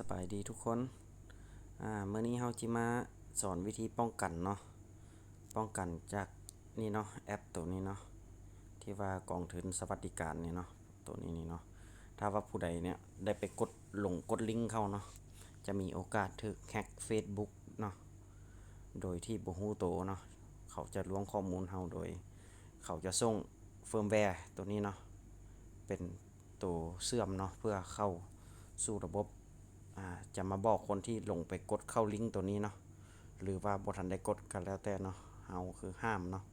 สบายดีทุกคน อ่าเมื่อนี้เฮาจิมาสอนวิธีป้องกันเนาะ ป้องกันจากนี่เนาะแอปตัวนี้เนาะ ที่ว่ากองทุนสวัสดิการนี่เนาะ ตัวนี้นี่เนาะ ถ้าว่าผู้ใดเนี่ยได้ไปกดหลงกดลิงก์เข้าเนาะ จะมีโอกาสถูกแฮ็ก Facebook เนาะ โดยที่บ่ฮู้โตเนาะ เขาจะล้วงข้อมูลเฮาโดย เขาจะส่งเฟิร์มแวร์ตัวนี้เนาะ เป็นตัวเสื่อมเนาะเพื่อเข้าสู่ระบบ จะมาบอกคนที่ลงไปกดเข้าลิงก์ตัวนี้เนาะหรือว่าบทันได้กดก็แล้วแต่เนาะเฮาคือห้ามเนาะ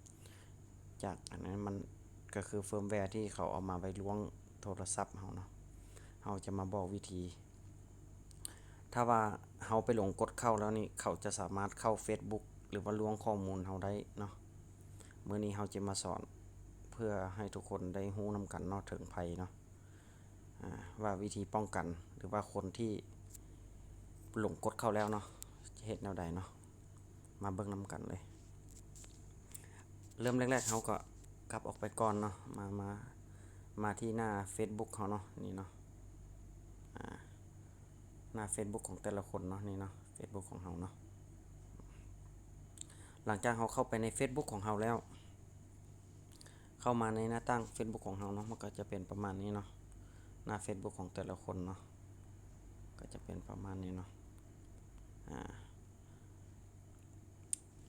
จากอันนั้นมันก็คือเฟิร์มแวร์ที่เขาเอามาไว้ล้วงโทรศัพท์เฮาเนาะเฮาจะมาบอกวิธี ถ้าว่าเฮาไปหลงกดเข้าแล้วนี่เขาจะสามารถเข้า Facebook หรือว่าล้วงข้อมูลเฮาได้เนาะเมื้อนี้เฮาจะมาสอนเพื่อให้ทุกคนได้ฮู้นำกันเนาะถึงภัยเนาะว่าวิธีป้องกันหรือว่าคนที่ หลงกดเข้าแล้วเนาะเฮ็ดแนวใดเนาะมาเบิ่งนำกันเลย เริ่มแรกๆเฮาก็กลับออกไปก่อนเนาะมามามาที่หน้าเฟซบุ๊กเขาเนาะนี่เนาะหน้าเฟซบุ๊กของแต่ละคนเนาะนี่เนาะเฟซบุ๊กของเฮาเนาะหลังจากเฮาเข้าไปในเฟซบุ๊กของเฮาแล้ว เข้ามาในหน้าตั้งเฟซบุ๊กของเฮาเนาะมันก็จะเป็นประมาณนี้เนาะหน้าเฟซบุ๊กของแต่ละคนเนาะก็จะเป็นประมาณนี้เนาะ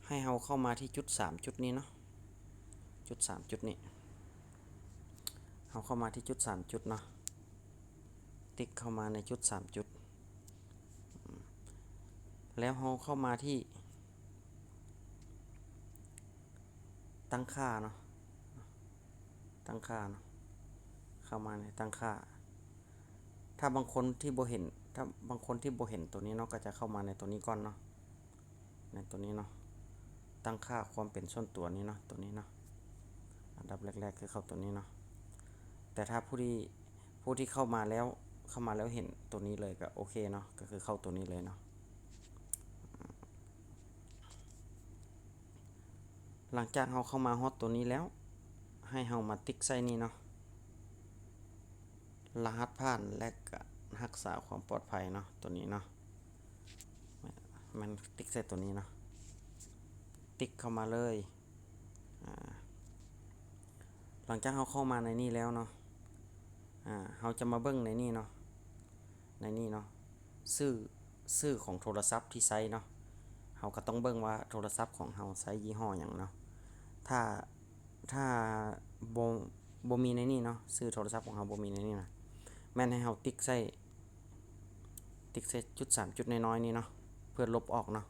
ให้เฮาเข้ามาที่จุด 3 จุดนี้เนาะจุด 3 จุดนี้เฮาเข้ามาที่จุด 3 จุดเนาะติ๊กเข้ามาในจุด 3 จุด แล้วเฮาเข้ามาที่ ตั้งค่าเนาะตั้งค่าเนาะเข้ามาในตั้งค่า ถ้าบางคนที่โบเห็น ถ้าบางคนที่โบเห็นตัวนี้เนาะก็จะเข้ามาในตัวนี้ก่อนเนาะ ในตัวนี้เนาะ ตั้งค่าความเป็นส่วนตัวนี้เนาะ ตัวนี้เนาะ อันดับแรก ๆ คือเข้าตัวนี้เนาะ แต่ถ้าผู้ที่ผู้ที่เข้ามาแล้วเข้ามาแล้วเห็นตัวนี้เลยก็โอเคเนาะ ก็คือเข้าตัวนี้เลยเนาะหลังจากเฮาเข้ามาฮอดตัวนี้แล้ว ให้เฮามาติ๊กใส่นี่เนาะ รหัสผ่านและก็รักษาความปลอดภัยเนาะตัวนี้เนาะมันติ๊กใส่ตัวนี้เนาะติ๊กเข้ามาเลยหลังจากเฮาเข้ามาในนี้แล้วเนาะเฮาจะมาเบิ่งในนี้เนาะในนี้เนาะชื่อชื่อของโทรศัพท์ที่ใช้เนาะเฮาก็ต้องเบิ่งว่าโทรศัพท์ของเฮาใช้ยี่ห้อหยังเนาะถ้าถ้าบ่บ่มีในนี้เนาะชื่อโทรศัพท์ของเฮาบ่มีในนี้นะ แม่นให้เฮาติ๊กใส่ติ๊กใส่จุด3จุดน้อยๆนี้เนาะเพื่อลบออกเนาะ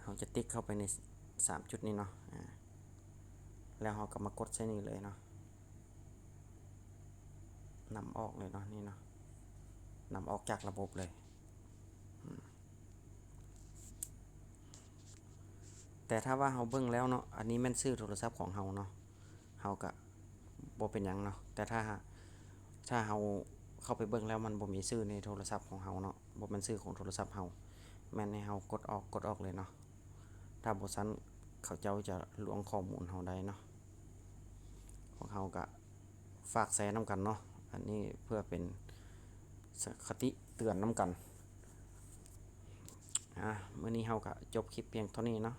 เฮาจะติ๊กเข้าไปใน3จุดนี้เนาะแล้วเฮาก็มากดใส่นี่เลยเนาะนำออกเลยเนาะนี่เนาะนำออกจากระบบเลย แต่ถ้าว่าเฮาเบิ่งแล้วเนาะอันนี้แม่นชื่อโทรศัพท์ของเฮาเนาะเฮาก็ บ่เป็นหยังเนาะแต่ถ้าถ้าเฮาเข้าไปเบิ่งแล้วมันบ่มีชื่อในโทรศัพท์ของเฮาเนาะบ่แม่นชื่อของโทรศัพท์เฮาแม่นให้เฮากดออกกดออกเลยเนาะถ้าบ่ซั้นเขาเจ้าจะล้วงข้อมูลเฮาได้เนาะของเฮาก็ฝากแชร์นำกันเนาะอันนี้เพื่อเป็นสคติเตือนนำกันอ่ามื้อนี้เฮาก็จบคลิปเพียงเท่านี้เนาะ